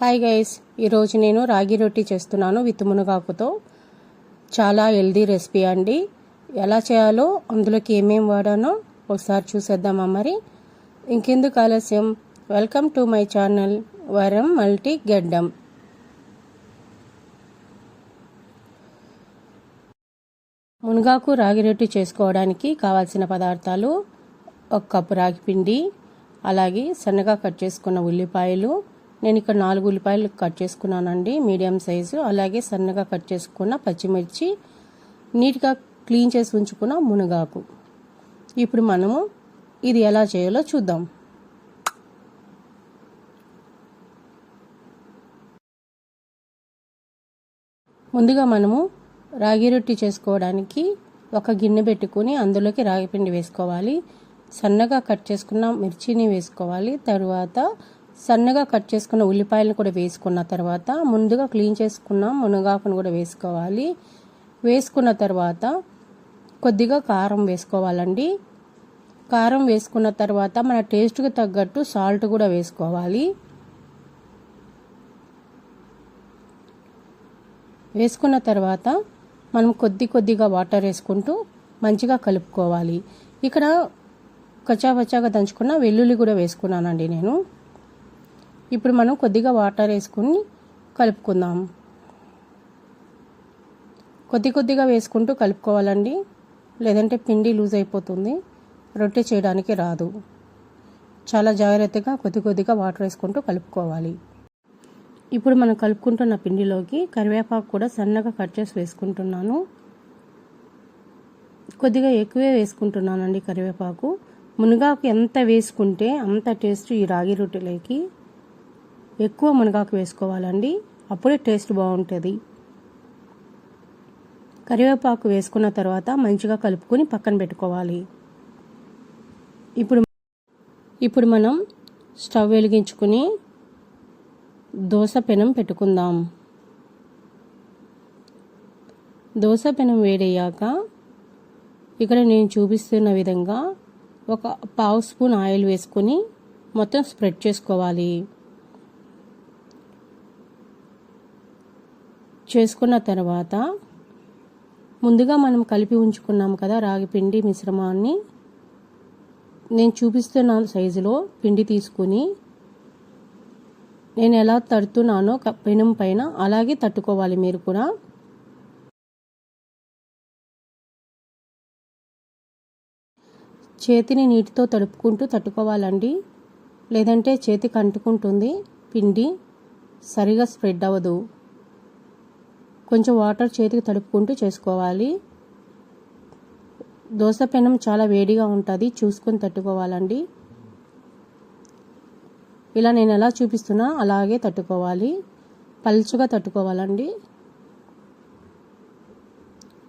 Hi guys ఈరోజు నేను రాగి రొట్టి చేస్తున్నాను విత్ మునగాకుతో. చాలా హెల్దీ రెసిపీ అండి. ఎలా చేయాలో అందులోకి ఏమేమి వాడానో ఒకసారి చూసేద్దామా మరి? ఇంకెందుకు ఆలస్యం? వెల్కమ్ టు మై ఛానల్ వరం మల్టీ గడ్డం. మునగాకు రాగి రొట్టి చేసుకోవడానికి కావాల్సిన పదార్థాలు ఒక కప్పు రాగి పిండి అలాగే సన్నగా కట్ చేసుకున్న ఉల్లిపాయలు నేను ఇక్కడ నాలుగు ఉల్లిపాయలు కట్ చేసుకున్నానండి మీడియం సైజు. అలాగే సన్నగా కట్ చేసుకున్న పచ్చిమిర్చి నీట్గా క్లీన్ చేసి ఉంచుకున్న మునగాకు. ఇప్పుడు మనము ఇది ఎలా చేయాలో చూద్దాం. ముందుగా మనము రాగి రొట్టి చేసుకోవడానికి ఒక గిన్నె పెట్టుకుని అందులోకి రాగి పిండి వేసుకోవాలి. సన్నగా కట్ చేసుకున్న మిర్చిని వేసుకోవాలి. తర్వాత సన్నగా కట్ చేసుకున్న ఉల్లిపాయలను కూడా వేసుకున్న తర్వాత ముందుగా క్లీన్ చేసుకున్న మునగాకును కూడా వేసుకోవాలి. వేసుకున్న తర్వాత కొద్దిగా కారం వేసుకోవాలండి. కారం వేసుకున్న తర్వాత మన టేస్ట్కి తగ్గట్టు సాల్ట్ కూడా వేసుకోవాలి. వేసుకున్న తర్వాత మనం కొద్ది కొద్దిగా వాటర్ వేసుకుంటూ మంచిగా కలుపుకోవాలి. ఇక్కడ కచ్చాపచ్చాగా దంచుకున్న వెల్లుల్లి కూడా వేసుకున్నానండి నేను. ఇప్పుడు మనం కొద్దిగా వాటర్ వేసుకుని కలుపుకుందాం. కొద్ది కొద్దిగా వేసుకుంటూ కలుపుకోవాలండి. లేదంటే పిండి లూజ్ అయిపోతుంది. రొట్టె చేయడానికి రాదు. చాలా జాగ్రత్తగా కొద్ది కొద్దిగా వాటర్ వేసుకుంటూ కలుపుకోవాలి. ఇప్పుడు మనం కలుపుకుంటున్న పిండిలోకి కరివేపాకు కూడా సన్నగా కట్ చేసి వేసుకుంటున్నాను. కొద్దిగా ఎక్కువే వేసుకుంటున్నానండి కరివేపాకు. మునగాకు ఎంత వేసుకుంటే అంత టేస్ట్ ఈ రాగి రొట్టెలోకి. ఎక్కువ మునగాకు వేసుకోవాలండి. అప్పుడే టేస్ట్ బాగుంటుంది. కరివేపాకు వేసుకున్న తర్వాత మంచిగా కలుపుకొని పక్కన పెట్టుకోవాలి. ఇప్పుడు ఇప్పుడు మనం స్టవ్ వెలిగించుకుని దోశ పెనం పెట్టుకుందాం. దోశ పెనం వేడయ్యాక ఇక్కడ నేను చూపిస్తున్న విధంగా ఒక పావు స్పూన్ ఆయిల్ వేసుకొని మొత్తం స్ప్రెడ్ చేసుకోవాలి. చేసుకున్న తర్వాత ముందుగా మనం కలిపి ఉంచుకున్నాం కదా రాగి పిండి మిశ్రమాన్ని. నేను చూపిస్తున్న సైజులో పిండి తీసుకుని నేను ఎలా తడుతున్నానో పెనం పైన అలాగే తట్టుకోవాలి మీరు కూడా. చేతిని నీటితో తడుపుకుంటూ తట్టుకోవాలండి. లేదంటే చేతికి అంటుకుంటుంది పిండి సరిగా స్ప్రెడ్ అవ్వదు. కొంచెం వాటర్ చేతికి తడుపుకుంటూ చేసుకోవాలి. దోశ పెనం చాలా వేడిగా ఉంటుంది చూసుకొని తట్టుకోవాలండి. ఇలా నేను ఎలా చూపిస్తున్నా అలాగే తట్టుకోవాలి. పలుచుగా తట్టుకోవాలండి.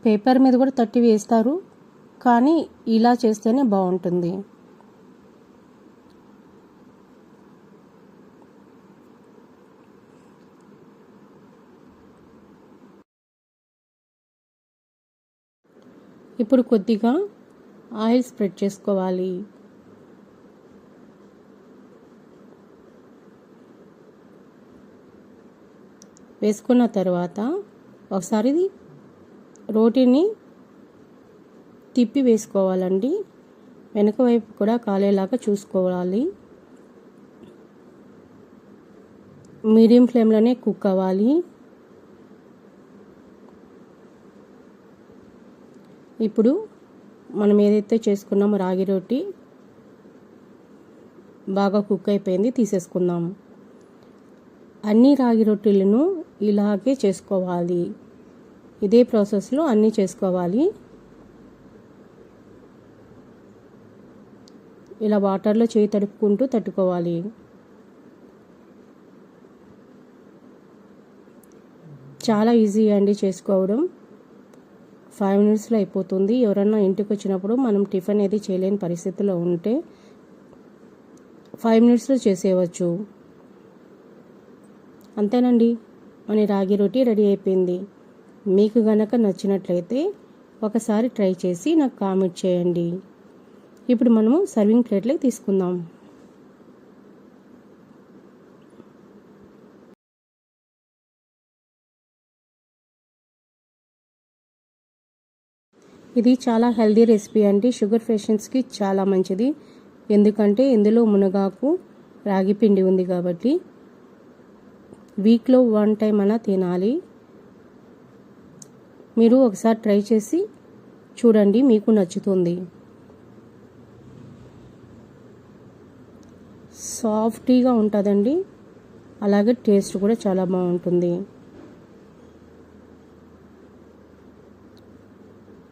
పేపర్ మీద కూడా తట్టి వేస్తారు కానీ ఇలా చేస్తేనే బాగుంటుంది. ఇప్పుడు కొద్దిగా ఆయిల్ స్ప్రెడ్ చేసుకోవాలి. వేసుకున్న తర్వాత ఒకసారి రోటీని తిప్పి వేసుకోవాలండి. వెనుక వైపు కూడా కాలేలాగా చూసుకోవాలి. మీడియం ఫ్లేమ్లోనే కుక్ అవ్వాలి. ఇప్పుడు మనం ఏదైతే చేసుకున్నామో రాగి రొట్టి బాగా కుక్ అయిపోయింది తీసేసుకుందాం. అన్ని రాగి రొట్టెలను ఇలాగే చేసుకోవాలి. ఇదే ప్రాసెస్లో అన్నీ చేసుకోవాలి. ఇలా వాటర్లో చేయి తడుపుకుంటూ తట్టుకోవాలి. చాలా ఈజీ అండి చేసుకోవడం. ఫైవ్ మినిట్స్లో అయిపోతుంది. ఎవరన్నా ఇంటికి వచ్చినప్పుడు మనం టిఫిన్ ఏది చేయలేని పరిస్థితిలో ఉంటే ఫైవ్ మినిట్స్లో చేసేయవచ్చు. అంతేనండి. మన రాగి రొట్టి రెడీ అయిపోయింది. మీకు గనక నచ్చినట్లయితే ఒకసారి ట్రై చేసి నాకు కామెంట్ చేయండి. ఇప్పుడు మనము సర్వింగ్ ప్లేట్లోకి తీసుకుందాం. ఇది చాలా హెల్దీ రెసిపీ అండి. షుగర్ పేషెంట్స్కి చాలా మంచిది. ఎందుకంటే ఇందులో మునగాకు రాగి పిండి ఉంది కాబట్టి వీక్లో వన్ టైం అన్నా తినాలి. మీరు ఒకసారి ట్రై చేసి చూడండి మీకు నచ్చుతుంది. సాఫ్టీగా ఉంటుందండి. అలాగే టేస్ట్ కూడా చాలా బాగుంటుంది.